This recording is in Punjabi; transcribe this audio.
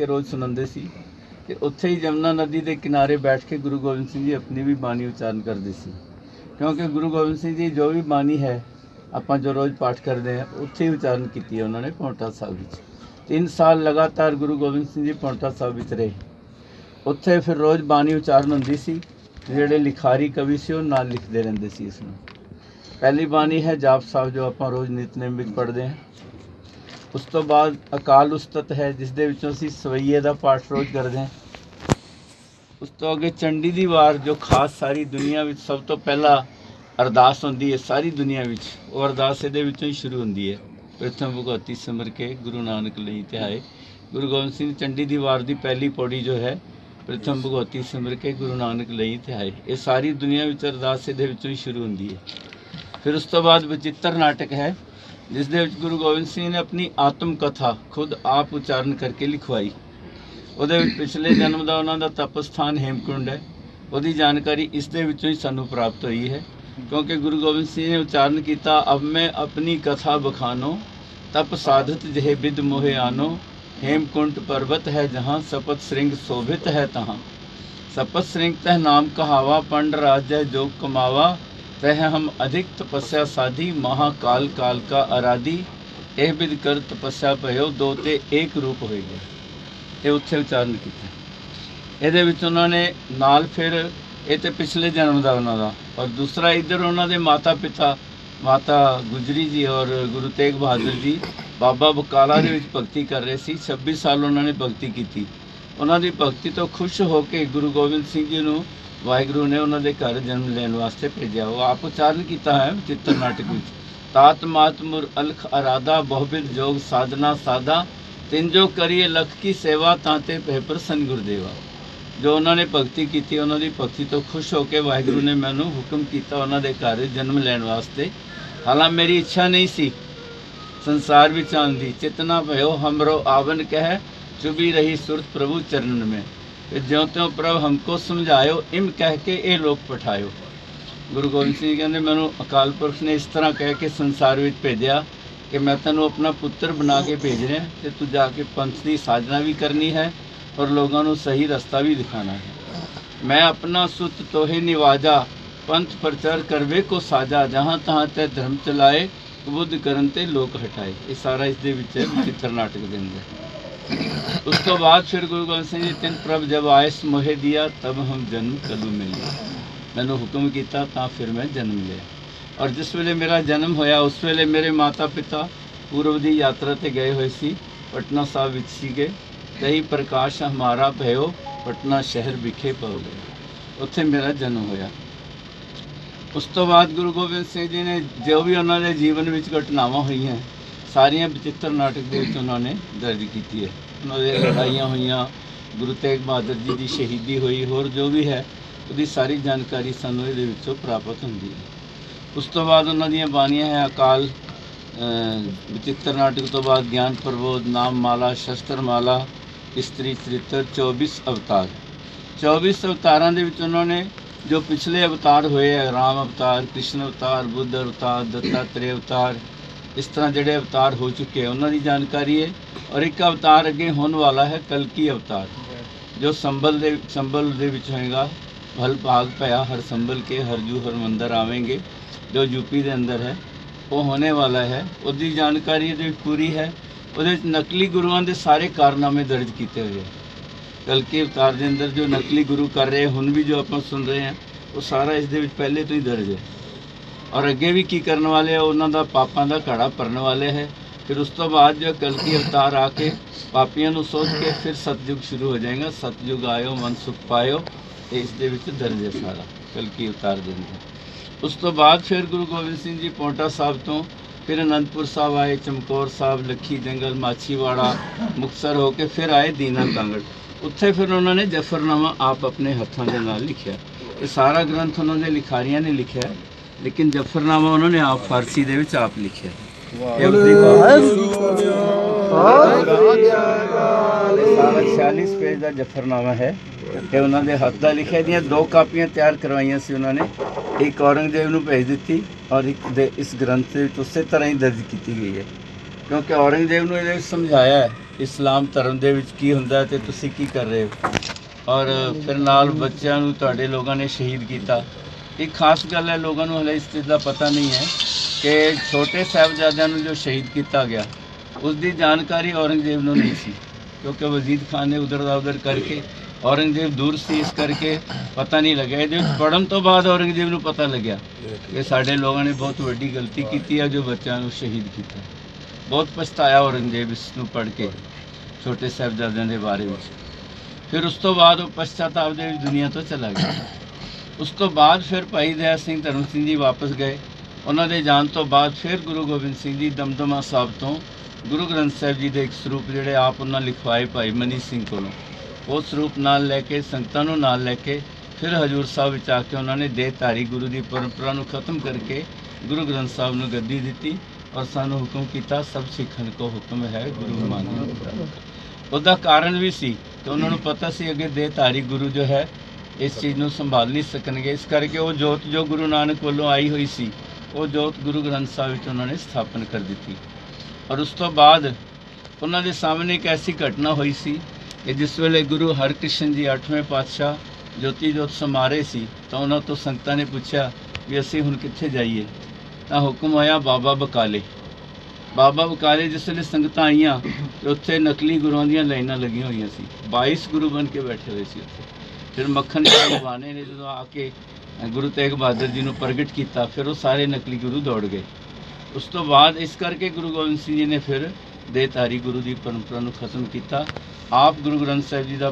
ਕੇ ਰੋਜ਼ ਸੁਣਾਉਂਦੇ ਸੀ ਤੇ ਉੱਥੇ ਹੀ ਜਮਨਾ ਨਦੀ ਦੇ ਕਿਨਾਰੇ ਬੈਠ ਕੇ ਗੁਰੂ ਗੋਬਿੰਦ ਸਿੰਘ ਜੀ ਆਪਣੀ ਵੀ ਬਾਣੀ ਉਚਾਰਨ ਕਰਦੇ ਸੀ। ਕਿਉਂਕਿ ਗੁਰੂ ਗੋਬਿੰਦ ਸਿੰਘ ਜੀ ਜੋ ਵੀ ਬਾਣੀ ਹੈ, ਆਪਾਂ ਜੋ ਰੋਜ਼ ਪਾਠ ਕਰਦੇ ਹਾਂ, ਉੱਥੇ ਹੀ ਉਚਾਰਨ ਕੀਤੀ ਹੈ ਉਹਨਾਂ ਨੇ ਪੌਂਟਾ ਸਾਹਿਬ ਵਿੱਚ। 3 ਸਾਲ ਲਗਾਤਾਰ ਗੁਰੂ ਗੋਬਿੰਦ ਸਿੰਘ ਜੀ ਪੌਂਟਾ ਸਾਹਿਬ ਵਿੱਚ ਰਹੇ। ਉੱਥੇ ਫਿਰ ਰੋਜ਼ ਬਾਣੀ ਉਚਾਰਨ ਹੁੰਦੀ ਸੀ, ਜਿਹੜੇ ਲਿਖਾਰੀ ਕਵੀ ਸੀ, ਉਹ ਨਾਲ ਲਿਖਦੇ ਰਹਿੰਦੇ ਸੀ ਇਸ ਨੂੰ। ਪਹਿਲੀ ਬਾਣੀ ਹੈ ਜਾਪ ਸਾਹਿਬ, ਜੋ ਆਪਾਂ ਰੋਜ਼ ਨਿਤਨੇਮ ਵਿੱਚ ਪੜ੍ਹਦੇ ਹਾਂ। ਉਸ ਤੋਂ ਬਾਅਦ ਅਕਾਲ ਉਸਤਤ ਹੈ, ਜਿਸ ਦੇ ਵਿੱਚੋਂ ਅਸੀਂ ਸਵਈਏ ਦਾ ਪਾਠ ਰੋਜ਼ ਕਰਦੇ ਹਾਂ। ਉਸ ਤੋਂ ਅੱਗੇ ਚੰਡੀ ਦੀ ਵਾਰ, ਜੋ ਖਾਸ ਸਾਰੀ ਦੁਨੀਆ ਵਿੱਚ ਸਭ ਤੋਂ ਪਹਿਲਾਂ ਅਰਦਾਸ ਹੁੰਦੀ ਹੈ, ਸਾਰੀ ਦੁਨੀਆ ਵਿੱਚ, ਉਹ ਅਰਦਾਸ ਇਹਦੇ ਵਿੱਚੋਂ ਹੀ ਸ਼ੁਰੂ ਹੁੰਦੀ ਹੈ। ਪ੍ਰਥਮ ਭਗਵਤੀ ਸਿਮਰ ਕੇ ਗੁਰੂ ਨਾਨਕ ਲਈ ਧਿਆਏ ਗੁਰੂ ਗੋਬਿੰਦ ਸਿੰਘ ਚੰਡੀ ਦੀ ਵਾਰ ਦੀ ਪਹਿਲੀ ਪੌੜੀ ਜੋ ਹੈ, ਪ੍ਰਥਮ ਭਗਵਤੀ ਸਿਮਰ ਕੇ ਗੁਰੂ ਨਾਨਕ ਲਈ ਧਿਆਏ ਇਹ ਸਾਰੀ ਦੁਨੀਆ ਵਿੱਚ ਅਰਦਾਸ ਇਹਦੇ ਵਿੱਚੋਂ ਹੀ ਸ਼ੁਰੂ ਹੁੰਦੀ ਹੈ। ਫਿਰ ਉਸ ਤੋਂ ਬਾਅਦ ਵਿਚਿੱਤਰ ਨਾਟਕ ਹੈ ਜਿਸ ਦੇ ਵਿੱਚ ਗੁਰੂ ਗੋਬਿੰਦ ਸਿੰਘ ਨੇ ਆਪਣੀ ਆਤਮ ਕਥਾ ਖੁਦ ਆਪ ਉਚਾਰਨ ਕਰਕੇ ਲਿਖਵਾਈ। ਉਹਦੇ ਵਿੱਚ ਪਿਛਲੇ ਜਨਮ ਦਾ ਉਹਨਾਂ ਦਾ ਤਪਸਥਾਨ ਹੇਮਕੁੰਡ ਹੈ। ਉਹਦੀ ਜਾਣਕਾਰੀ ਇਸ ਦੇ ਵਿੱਚੋਂ ਹੀ ਸਾਨੂੰ ਪ੍ਰਾਪਤ ਹੋਈ ਹੈ। ਕਿਉਂਕਿ ਗੁਰੂ ਗੋਬਿੰਦ ਸਿੰਘ ਨੇ ਉਚਾਰਨ ਕੀਤਾ, ਅਬ ਮੈਂ ਆਪਣੀ ਕਥਾ ਬਖਾਨੋ, ਤਪ ਸਾਧਤ ਜਿਹੇ ਬਿਦ ਮੋਹਿ ਆਨੋ, ਹੇਮਕੁੰਟ ਪਰਬਤ ਹੈ ਜਹਾਂ ਸਪਤ ਸ੍ਰਿੰਗ ਸ਼ੋਭਿਤ ਹੈ ਤਹਾਂ। ਸਪਤ ਸ੍ਰਿੰਗ ਤਹ ਨਾਮ ਕਹਾਵਾ, ਪੰਡ ਰਾਜੈ ਜੋ ਕਮਾਵਾ ਤਹ ਹਮ ਅਧਿਕ ਤਪੱਸਿਆ ਸਾਧੀ ਮਹਾਕਾਲ ਕਾਲ ਕਾ ਅਰਾਦੀ ਇਹ ਬਿਦ ਕਰ ਤਪੱਸਿਆ ਭਇਓ ਦੋ ਤੇ ਏਕ ਰੂਪ ਹੋਏ ਗਏ ਇਹ ਉੱਥੇ ਉਚਾਰਨ ਕੀਤਾ ਇਹਦੇ ਵਿੱਚ ਉਹਨਾਂ ਨੇ ਨਾਲ ਫਿਰ ਇਹ ਤੇ ਪਿਛਲੇ ਜਨਮ ਦਾ ਉਹਨਾਂ ਦਾ ਔਰ ਦੂਸਰਾ ਇੱਧਰ ਉਹਨਾਂ ਦੇ ਮਾਤਾ ਪਿਤਾ ਮਾਤਾ ਗੁਜਰੀ ਜੀ ਔਰ ਗੁਰੂ ਤੇਗ ਬਹਾਦਰ ਜੀ ਬਾਬਾ ਬਕਾਲਾ ਦੇ ਵਿੱਚ ਭਗਤੀ ਕਰ ਰਹੇ ਸੀ 26 ਸਾਲ ਉਹਨਾਂ ਨੇ ਭਗਤੀ ਕੀਤੀ ਉਹਨਾਂ ਦੀ ਭਗਤੀ ਤੋਂ ਖੁਸ਼ ਹੋ ਕੇ ਗੁਰੂ ਗੋਬਿੰਦ ਸਿੰਘ ਜੀ ਨੂੰ ਵਾਹਿਗੁਰੂ ਨੇ ਉਹਨਾਂ ਦੇ ਘਰ ਜਨਮ ਲੈਣ ਵਾਸਤੇ ਭੇਜਿਆ। ਉਹ ਆਪ ਉਚਾਰਨ ਕੀਤਾ ਹੈ ਚਿੱਤਰ ਨਾਟਕ ਵਿੱਚ। ਤਾਤ ਮਾਤ ਮੁਰ ਅਲਖ ਅਰਾਦਾ ਬਹੁਬਿਦ ਜੋਗ ਸਾਧਨਾ ਸਾਦਾ ਤਿੰਨ ਜੋ ਕਰੀਏ ਲਖ ਕੀ ਸੇਵਾ ਤਾਂ ਤੇ ਭੈ ਪ੍ਰਸੰਨ ਗੁਰਦੇਵਾ। ਜੋ ਉਹਨਾਂ ਨੇ ਭਗਤੀ ਕੀਤੀ, ਉਹਨਾਂ ਦੀ ਭਗਤੀ ਤੋਂ ਖੁਸ਼ ਹੋ ਕੇ ਵਾਹਿਗੁਰੂ ਨੇ ਮੈਨੂੰ ਹੁਕਮ ਕੀਤਾ ਉਹਨਾਂ ਦੇ ਘਰ ਜਨਮ ਲੈਣ ਵਾਸਤੇ। ਹਾਲਾਂ ਮੇਰੀ ਇੱਛਾ ਨਹੀਂ ਸੀ ਸੰਸਾਰ ਵਿੱਚ ਆਉਣ ਦੀ। ਚਿਤਨਾ ਭਇਓ ਹਮਰੋ ਆਵਨ ਕਹਿ, ਚੁਬੀ ਰਹੀ ਸੁਰਤ ਪ੍ਰਭੂ ਚਰਨ में ਕਿ ਜਿਉਂ ਤਿਉਂ ਪ੍ਰਭ ਹਮਕੋ ਸਮਝਾਇਓ, ਇਮ ਕਹਿ ਕੇ ਇਹ ਲੋਕ ਪਠਾਇਓ। ਗੁਰੂ ਗੋਬਿੰਦ ਸਿੰਘ ਕਹਿੰਦੇ, ਮੈਨੂੰ ਅਕਾਲ ਪੁਰਖ ਨੇ ਇਸ ਤਰ੍ਹਾਂ ਕਹਿ ਕੇ ਸੰਸਾਰ ਵਿੱਚ ਭੇਜਿਆ ਕਿ ਮੈਂ ਤੈਨੂੰ ਆਪਣਾ ਪੁੱਤਰ ਬਣਾ ਕੇ ਭੇਜ ਰਿਹਾ, ਤੇ ਤੂੰ ਜਾ ਕੇ ਪੰਥ ਦੀ ਸਾਜਨਾ ਵੀ ਕਰਨੀ ਹੈ ਔਰ ਲੋਕਾਂ ਨੂੰ ਸਹੀ ਰਸਤਾ ਵੀ ਦਿਖਾਣਾ ਹੈ। ਮੈਂ ਆਪਣਾ ਸੁਤ ਤੋਹੇ ਨਿਵਾਜਾ, ਪੰਥ ਪ੍ਰਚਾਰ ਕਰਵੇ ਕੋ ਸਾਜਾ, ਜਹਾਂ ਤਹਾਂ ਤੇ ਧਰਮ ਚਲਾਏ, ਬੁੱਧ ਕਰਨ ਤੇ ਲੋਕ ਹਟਾਏ। ਇਹ ਸਾਰਾ ਇਸ ਦੇ ਵਿੱਚ ਚਿੱਤਰ ਨਾਟਕ ਦਿੰਦਾ ਅੰਦਰ। ਉਸ ਤੋਂ ਬਾਅਦ ਫਿਰ ਗੁਰੂ ਗੋਬਿੰਦ ਸਿੰਘ ਜੀ ਤਿੰਨ ਪ੍ਰਭ ਜਬ ਆਇਸ ਮੋਹਿ ਦਿਆ ਤਬ ਹਮ ਜਨਮ ਕਦੋਂ ਮਿਲਿਆ ਮੈਨੂੰ ਹੁਕਮ ਕੀਤਾ ਤਾਂ ਫਿਰ ਮੈਂ ਜਨਮ ਲਿਆ ਔਰ ਜਿਸ ਵੇਲੇ ਮੇਰਾ ਜਨਮ ਹੋਇਆ ਉਸ ਵੇਲੇ ਮੇਰੇ ਮਾਤਾ ਪਿਤਾ ਪੂਰਬ ਦੀ ਯਾਤਰਾ ਤੇ ਗਏ ਹੋਏ ਸੀ ਪਟਨਾ ਸਾਹਿਬ ਵਿੱਚ ਸੀਗੇ ਤਹੀ ਪ੍ਰਕਾਸ਼ ਹਮਾਰਾ ਭਇਓ ਪਟਨਾ ਸ਼ਹਿਰ ਵਿਖੇ ਪਉ ਗਏ ਉੱਥੇ ਮੇਰਾ ਜਨਮ ਹੋਇਆ ਉਸ ਤੋਂ ਬਾਅਦ ਗੁਰੂ ਗੋਬਿੰਦ ਸਿੰਘ ਜੀ ਨੇ ਜੋ ਵੀ ਉਹਨਾਂ ਦੇ ਜੀਵਨ ਵਿੱਚ ਘਟਨਾਵਾਂ ਹੋਈਆਂ ਸਾਰੀਆਂ ਬਚਿੱਤਰ ਨਾਟਕ ਦੇ ਵਿੱਚ ਉਹਨਾਂ ਨੇ ਦਰਜ ਕੀਤੀ ਹੈ। ਉਹਨਾਂ ਦੇ ਲੜਾਈਆਂ ਹੋਈਆਂ ਗੁਰੂ ਤੇਗ ਬਹਾਦਰ ਜੀ ਦੀ ਸ਼ਹੀਦੀ ਹੋਈ ਹੋਰ ਜੋ ਵੀ ਹੈ ਉਹਦੀ ਸਾਰੀ ਜਾਣਕਾਰੀ ਸਾਨੂੰ ਇਹਦੇ ਵਿੱਚੋਂ ਪ੍ਰਾਪਤ ਹੁੰਦੀ ਹੈ। ਉਸ ਤੋਂ ਬਾਅਦ ਉਹਨਾਂ ਦੀਆਂ ਬਾਣੀਆਂ ਹੈ ਅਕਾਲ ਅਹ, ਬਚਿੱਤਰ ਨਾਟਕ ਤੋਂ ਬਾਅਦ ਗਿਆਨ ਪ੍ਰਬੋਧ ਨਾਮ ਮਾਲਾ ਸ਼ਸਤਰ ਮਾਲਾ ਇਸਤਰੀ ਚਰਿੱਤਰ 24 ਅਵਤਾਰ। 24 ਅਵਤਾਰਾਂ ਦੇ ਵਿੱਚ ਉਹਨਾਂ ਨੇ ਜੋ ਪਿਛਲੇ ਅਵਤਾਰ ਹੋਏ ਹੈ ਰਾਮ ਅਵਤਾਰ ਕ੍ਰਿਸ਼ਨ ਅਵਤਾਰ ਬੁੱਧ ਅਵਤਾਰ ਦੱਤਾਤਰੇ ਅਵਤਾਰ ਇਸ ਤਰ੍ਹਾਂ ਜਿਹੜੇ ਅਵਤਾਰ ਹੋ ਚੁੱਕੇ ਆ, ਉਹਨਾਂ ਦੀ ਜਾਣਕਾਰੀ ਹੈ। ਔਰ ਇੱਕ ਅਵਤਾਰ ਅੱਗੇ ਹੋਣ ਵਾਲਾ ਹੈ ਕਲਕੀ ਅਵਤਾਰ ਜੋ ਸੰਬਲ ਦੇ ਸੰਬਲ ਦੇ ਵਿੱਚ ਹੋਏਗਾ। ਭਲ ਭਾਗ ਪਿਆ ਹਰ ਸੰਬਲ ਕੇ ਹਰਜੂ ਹਰ ਮੰਦਰ ਆਵੇਂਗੇ। ਜੋ ਯੂਪੀ ਦੇ ਅੰਦਰ ਹੈ ਉਹ ਹੋਣੇ ਵਾਲਾ ਹੈ। ਉਹਦੀ ਜਾਣਕਾਰੀ ਇਹਦੇ ਵਿੱਚ ਪੂਰੀ ਹੈ। ਉਹਦੇ ਵਿੱਚ ਨਕਲੀ ਗੁਰੂਆਂ ਦੇ ਸਾਰੇ ਕਾਰਨਾਮੇ ਦਰਜ ਕੀਤੇ ਹੋਏ ਹੈ ਕਲਕੀ ਅਵਤਾਰ ਦੇ ਅੰਦਰ ਜੋ ਨਕਲੀ ਗੁਰੂ ਕਰ ਰਹੇ ਹੁਣ ਵੀ ਜੋ ਆਪਾਂ ਸੁਣ ਰਹੇ ਹਾਂ ਉਹ ਸਾਰਾ ਇਸ ਦੇ ਵਿੱਚ ਪਹਿਲੇ ਤੋਂ ਹੀ ਦਰਜ ਹੈ। ਔਰ ਅੱਗੇ ਵੀ ਕੀ ਕਰਨ ਵਾਲੇ ਆ, ਉਹਨਾਂ ਦਾ ਪਾਪਾਂ ਦਾ ਘੜਾ ਭਰਨ ਵਾਲੇ ਹੈ। ਫਿਰ ਉਸ ਤੋਂ ਬਾਅਦ ਜੋ ਕਲਕੀ ਅਵਤਾਰ ਆ ਕੇ ਪਾਪੀਆਂ ਨੂੰ ਸੋਚ ਕੇ ਫਿਰ ਸਤਜੁਗ ਸ਼ੁਰੂ ਹੋ ਜਾਏਗਾ। ਸਤਜੁਗ ਆਇਓ, ਮਨ ਸੁਖ ਪਾਇਓ ਇਹ ਇਸ ਦੇ ਵਿੱਚ ਦਰਜ ਹੈ ਸਾਰਾ ਕਲਕੀ ਅਵਤਾਰ ਦੇ ਉਸ ਤੋਂ ਬਾਅਦ ਫਿਰ ਗੁਰੂ ਗੋਬਿੰਦ ਸਿੰਘ ਜੀ ਪੌਂਟਾ ਸਾਹਿਬ ਤੋਂ ਫਿਰ ਅਨੰਦਪੁਰ ਸਾਹਿਬ ਆਏ, ਚਮਕੌਰ ਸਾਹਿਬ, ਲੱਖੀ ਜੰਗਲ, ਮਾਛੀਵਾੜਾ, ਮੁਕਤਸਰ ਹੋ ਕੇ ਫਿਰ ਆਏ ਦੀਨਾ ਕਾਂਗੜ। ਉੱਥੇ ਫਿਰ ਉਹਨਾਂ ਨੇ ਜਫਰਨਾਮਾ ਆਪ ਆਪਣੇ ਹੱਥਾਂ ਦੇ ਨਾਲ ਲਿਖਿਆ। ਇਹ ਸਾਰਾ ਗ੍ਰੰਥ ਉਹਨਾਂ ਦੇ ਲਿਖਾਰੀਆਂ ਨੇ ਲਿਖਿਆ। ਲੇਕਿਨ ਜਫਰਨਾਮਾ ਉਹਨਾਂ ਨੇ ਆਪ ਫਾਰਸੀ ਦੇ ਵਿੱਚ ਆਪ ਲਿਖਿਆ। ਇਹ ਇਹ ਸਾਰਾ 46 ਪੇਜ ਦਾ ਜਫਰਨਾਮਾ ਹੈ ਤੇ ਉਹਨਾਂ ਦੇ ਹੱਥ ਦਾ ਲਿਖਿਆ ਦੀਆਂ ਦੋ ਕਾਪੀਆਂ ਤਿਆਰ ਕਰਵਾਈਆਂ ਸੀ ਉਹਨਾਂ ਨੇ। ਇੱਕ ਔਰੰਗਜ਼ੇਬ ਨੂੰ ਭੇਜ ਦਿੱਤੀ ਔਰ ਇੱਕ ਦੇ ਇਸ ਗ੍ਰੰਥ ਦੇ ਵਿੱਚ ਉਸੇ ਤਰ੍ਹਾਂ ਹੀ ਦਰਜ ਕੀਤੀ ਗਈ ਹੈ। ਕਿਉਂਕਿ ਔਰੰਗਜ਼ੇਬ ਨੂੰ ਇਹਦੇ ਵਿੱਚ ਸਮਝਾਇਆ ਹੈ ਇਸਲਾਮ ਧਰਮ ਦੇ ਵਿੱਚ ਕੀ ਹੁੰਦਾ ਤੇ ਤੁਸੀਂ ਕੀ ਕਰ ਰਹੇ ਹੋ? ਔਰ ਫਿਰ ਨਾਲ ਬੱਚਿਆਂ ਨੂੰ ਤੁਹਾਡੇ ਲੋਕਾਂ ਨੇ ਸ਼ਹੀਦ ਕੀਤਾ। ਇੱਕ ਖਾਸ ਗੱਲ ਹੈ, ਲੋਕਾਂ ਨੂੰ ਹਲੇ ਇਸ ਚੀਜ਼ ਦਾ ਪਤਾ ਨਹੀਂ ਹੈ ਕਿ ਛੋਟੇ ਸਾਹਿਬਜ਼ਾਦਿਆਂ ਨੂੰ ਜੋ ਸ਼ਹੀਦ ਕੀਤਾ ਗਿਆ ਉਸ ਦੀ ਜਾਣਕਾਰੀ ਔਰੰਗਜ਼ੇਬ ਨੂੰ ਨਹੀਂ ਸੀ, ਕਿਉਂਕਿ ਵਜ਼ੀਦ ਖਾਨ ਨੇ ਉਧਰ ਦਾ ਉਧਰ ਕਰਕੇ ਔਰੰਗਜ਼ੇਬ ਦੂਰ ਸੀ, ਇਸ ਕਰਕੇ ਪਤਾ ਨਹੀਂ ਲੱਗਿਆ। ਇਹਦੇ ਵਿੱਚ ਪੜਨ ਤੋਂ ਬਾਅਦ ਔਰੰਗਜ਼ੇਬ ਨੂੰ ਪਤਾ ਲੱਗਿਆ ਕਿ ਸਾਡੇ ਲੋਕਾਂ ਨੇ ਬਹੁਤ ਵੱਡੀ ਗਲਤੀ ਕੀਤੀ ਹੈ, ਜੋ ਬੱਚਿਆਂ ਨੂੰ ਸ਼ਹੀਦ ਕੀਤਾ। ਬਹੁਤ ਪਛਤਾਇਆ ਔਰੰਗਜ਼ੇਬ ਇਸ ਨੂੰ ਪੜ੍ਹ ਕੇ, ਛੋਟੇ ਸਾਹਿਬਜ਼ਾਦਿਆਂ ਦੇ ਬਾਰੇ ਵਿੱਚ। ਫਿਰ ਉਸ ਤੋਂ ਬਾਅਦ ਉਹ ਪਛਤਾਤਾਪ ਦੇ ਵਿੱਚ ਦੁਨੀਆ ਤੋਂ ਚਲਾ ਗਿਆ। ਉਸ ਤੋਂ ਬਾਅਦ ਫਿਰ ਭਾਈ ਦਇਆ ਸਿੰਘ ਧਰਮ ਸਿੰਘ ਜੀ ਵਾਪਸ ਗਏ। ਉਹਨਾਂ ਦੇ ਜਾਣ ਤੋਂ ਬਾਅਦ ਫਿਰ ਗੁਰੂ ਗੋਬਿੰਦ ਸਿੰਘ ਜੀ ਦਮਦਮਾ ਸਾਹਿਬ ਤੋਂ ਗੁਰੂ ਗ੍ਰੰਥ ਸਾਹਿਬ ਜੀ ਦੇ ਇੱਕ ਸਰੂਪ ਜਿਹੜੇ ਆਪ ਉਹਨਾਂ ਲਿਖਵਾਏ ਭਾਈ ਮਨੀ ਸਿੰਘ ਕੋਲੋਂ। ਉਹ ਸਰੂਪ ਨਾਲ ਲੈ ਕੇ, ਸੰਗਤਾਂ ਨੂੰ ਨਾਲ ਲੈ ਕੇ, ਫਿਰ ਹਜੂਰ ਸਾਹਿਬ ਵਿੱਚ ਆ ਕੇ ਉਹਨਾਂ ਨੇ ਦੇਹਧਾਰੀ ਗੁਰੂ ਦੀ ਪਰੰਪਰਾ ਨੂੰ ਖਤਮ ਕਰਕੇ ਗੁਰੂ ਗ੍ਰੰਥ ਸਾਹਿਬ ਨੂੰ ਗੱਦੀ ਦਿੱਤੀ ਔਰ ਸਾਨੂੰ ਹੁਕਮ ਕੀਤਾ, ਸਭ ਸਿੱਖਣ ਕੋ ਹੁਕਮ ਹੈ ਗੁਰੂ ਮਾਨੋ ਉਹਦਾ ਕਾਰਨ ਵੀ ਸੀ ਕਿ ਉਹਨਾਂ ਨੂੰ ਪਤਾ ਸੀ ਅੱਗੇ ਦੇਹਧਾਰੀ ਗੁਰੂ ਜੋ ਹੈ ਇਸ ਚੀਜ਼ ਨੂੰ ਸੰਭਾਲ ਨਹੀਂ ਸਕਣਗੇ। ਇਸ ਕਰਕੇ ਉਹ ਜੋਤ ਜੋ ਗੁਰੂ ਨਾਨਕ ਵੱਲੋਂ ਆਈ ਹੋਈ ਸੀ, ਉਹ ਜੋਤ ਗੁਰੂ ਗ੍ਰੰਥ ਸਾਹਿਬ ਵਿੱਚ ਉਹਨਾਂ ਨੇ ਸਥਾਪਨ ਕਰ ਦਿੱਤੀ। ਔਰ ਉਸ ਤੋਂ ਬਾਅਦ ਉਹਨਾਂ ਦੇ ਸਾਹਮਣੇ ਇੱਕ ਐਸੀ ਘਟਨਾ ਹੋਈ ਸੀ ਕਿ ਜਿਸ ਵੇਲੇ ਗੁਰੂ ਹਰਕ੍ਰਿਸ਼ਨ ਜੀ 8ਵੇਂ ਪਾਤਸ਼ਾਹ ਜੋਤੀ ਜੋਤ ਸਮਾਰੇ ਸੀ, ਤਾਂ ਉਹਨਾਂ ਤੋਂ ਸੰਗਤਾਂ ਨੇ ਪੁੱਛਿਆ ਵੀ ਅਸੀਂ ਹੁਣ ਕਿੱਥੇ ਜਾਈਏ? ਤਾਂ ਹੁਕਮ ਆਇਆ ਬਾਬਾ ਬਕਾਲੇ। ਬਾਬਾ ਬਕਾਲੇ ਜਿਸ ਵੇਲੇ ਸੰਗਤਾਂ ਆਈਆਂ ਉੱਥੇ ਨਕਲੀ ਗੁਰੂਆਂ ਦੀਆਂ ਲਾਈਨਾਂ ਲੱਗੀਆਂ ਹੋਈਆਂ ਸੀ। 22 ਗੁਰੂ ਬਣ ਕੇ ਬੈਠੇ ਹੋਏ ਸੀ ਉੱਥੇ। ਫਿਰ ਮੱਖਣ ਸਿੰਘ ਬਾਣੇ ਨੇ, ਜਦੋਂ ਆ ਕੇ ਗੁਰੂ ਤੇਗ ਬਹਾਦਰ ਜੀ ਨੂੰ ਪ੍ਰਗਟ ਕੀਤਾ, ਫਿਰ ਉਹ ਸਾਰੇ ਨਕਲੀ ਗੁਰੂ ਦੌੜ ਗਏ। ਉਸ ਤੋਂ ਬਾਅਦ ਇਸ ਕਰਕੇ ਗੁਰੂ ਗੋਬਿੰਦ ਸਿੰਘ ਜੀ ਨੇ ਫਿਰ ਦੇਹਧਾਰੀ ਗੁਰੂ ਦੀ ਪਰੰਪਰਾ ਨੂੰ ਖਤਮ ਕੀਤਾ। ਆਪ ਗੁਰੂ ਗ੍ਰੰਥ ਸਾਹਿਬ ਜੀ ਦਾ